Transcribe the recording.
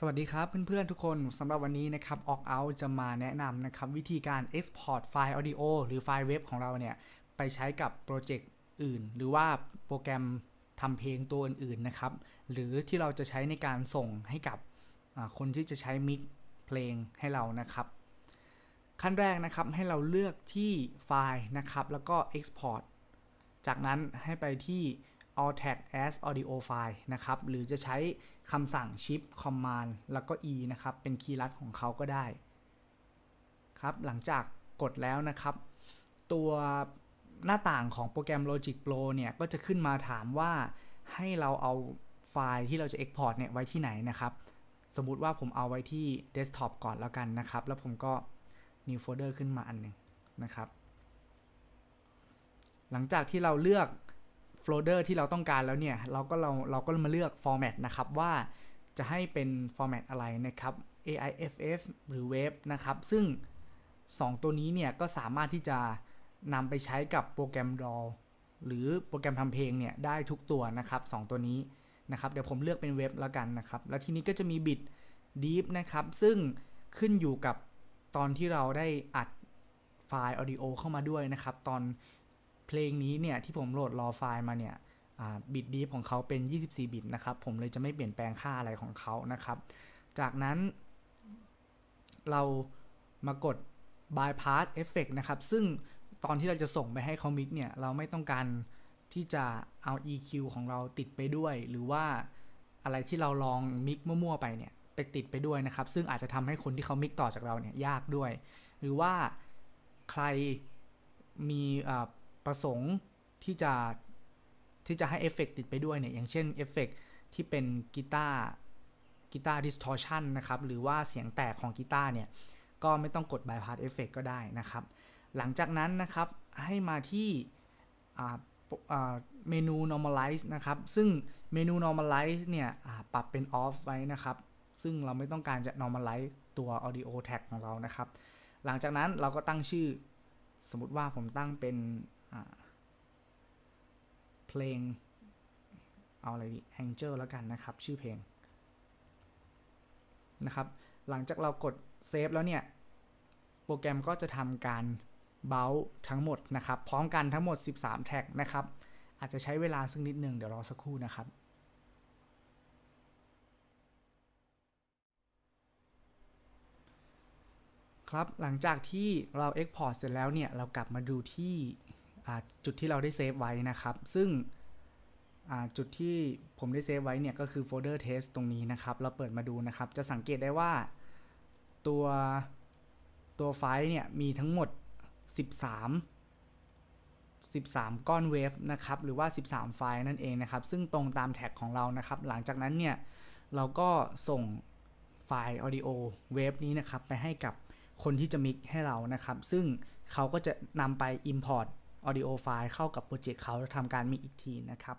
สวัสดีครับเพื่อนๆ ทุกคนสำหรับวันนี้นะครับ Opt Out จะมาแนะนำนะครับ วิธีการ Export ไฟล์ Audio หรือไฟล์เว็บของเราเนี่ย ไปใช้กับโปรเจกต์อื่น หรือว่าโปรแกรมทำเพลงตัวอื่นๆนะครับ หรือที่เราจะใช้ในการส่งให้กับคนที่จะใช้มิกเพลงให้เรานะครับ ขั้นแรกนะครับให้เราเลือกที่ไฟล์นะครับ แล้วก็ Export จากนั้นให้ไปที่ all tag as audio file นะครับ หรือจะใช้คำสั่ง shift command แล้วก็ e นะครับ เป็นคีย์ลัดของเขาก็ได้ ครับ หลังจากกดแล้วนะครับ ตัวหน้าต่างของโปรแกรม Logic Pro เนี่ย ก็จะขึ้นมาถามว่าให้เราเอาไฟล์ที่เราจะ export เนี่ย ไว้ที่ไหนนะครับ สมมุติว่าผมเอาไว้ที่ desktop ก่อนแล้วกันนะครับ แล้วผมก็ new folder ขึ้นมาอันหนึ่งนะครับ หลังจากที่เราเลือก โฟลเดอร์ที่เราต้องการแล้วเนี่ย เราก็เราเราก็มาเลือก format นะครับว่าจะให้เป็น format อะไรนะครับ AIFF หรือ WAV นะครับ ซึ่ง 2 ตัวนี้เนี่ยก็สามารถที่จะนำไปใช้กับโปรแกรม DAW หรือโปรแกรมทำเพลงเนี่ยได้ทุกตัวนะครับ 2 ตัวนี้นะครับ เดี๋ยวผมเลือกเป็นเว็บแล้วกันนะครับ แล้วทีนี้ก็จะมี bit deep นะครับ ซึ่งขึ้นอยู่กับตอนที่เราได้อัดไฟล์ audio เข้ามาด้วยนะครับ ตอน เพลงนี้เนี่ยที่ผมโหลดรอไฟล์มาเนี่ยบิตดีฟของเขาเป็น 24 บิตนะครับ ผมเลยจะไม่เปลี่ยนแปลงค่าอะไรของเขานะครับ จากนั้นเรามากด bypass effect นะครับ ซึ่งตอนที่เราจะส่งไปให้เขามิกเนี่ย เราไม่ต้องการที่จะเอา EQ ของเราติดไปด้วย หรือว่าอะไรที่เราลองมิกมั่วๆไปเนี่ย ไปติดไปด้วยนะครับ ซึ่งอาจจะทำให้คนที่เขามิกต่อจากเราเนี่ยยากด้วย หรือว่าใครมีอ่า ประสงค์ที่จะที่จะให้เอฟเฟกติดไปด้วยเนี่ย อย่างเช่นเอฟเฟกที่เป็นกีตาร์กีตาร์ดิสทอร์ชันนะครับ หรือว่าเสียงแตกของกีตาร์เนี่ย ก็ไม่ต้องกด bypass effect ก็ได้นะครับ หลังจากนั้นนะครับให้มาที่เมนู normalize นะครับ ซึ่งเมนู normalize เนี่ยปรับเป็น off ไว้นะครับ ซึ่งเราไม่ต้องการจะ normalize ตัว audio tag ของเรานะครับ หลังจากนั้นเราก็ตั้งชื่อ สมมติว่าผมตั้งเป็นเพลง เอาอะไรดี Angel แล้วกันนะครับ ชื่อเพลงนะครับ หลังจากเรากดเซฟแล้วเนี่ย โปรแกรมก็จะทำการเบลทั้งหมดนะครับ พร้อมกันทั้งหมด 13 แท็กนะครับ อาจจะใช้เวลาสักนิดหนึ่งเดี๋ยวรอสักครู่นะครับ ครับหลังจากที่เรา Export เสร็จแล้วเนี่ย เรากลับมาดูที่จุดที่เราได้เซฟไว้นะครับ ซึ่งจุดที่ผมได้เซฟไว้เนี่ย ก็คือโฟลเดอร์ test ตรงนี้นะครับ เราเปิดมาดูนะครับ จะสังเกตได้ว่าตัวตัวไฟล์เนี่ย มีทั้งหมด 13 13 ก้อนเวฟนะครับ หรือว่า 13 ไฟล์นั่นเองนะครับ ซึ่งตรงตามแท็กของเรานะครับ หลังจากนั้นเนี่ย เราก็ส่งไฟล์ audio เวฟนี้นะครับ ไปให้กับ คนที่จะมิกให้เรานะครับ ซึ่งเขาก็จะนำไป import audio file เข้ากับโปรเจกต์เขาแล้วทำการมิกอีกทีนะครับ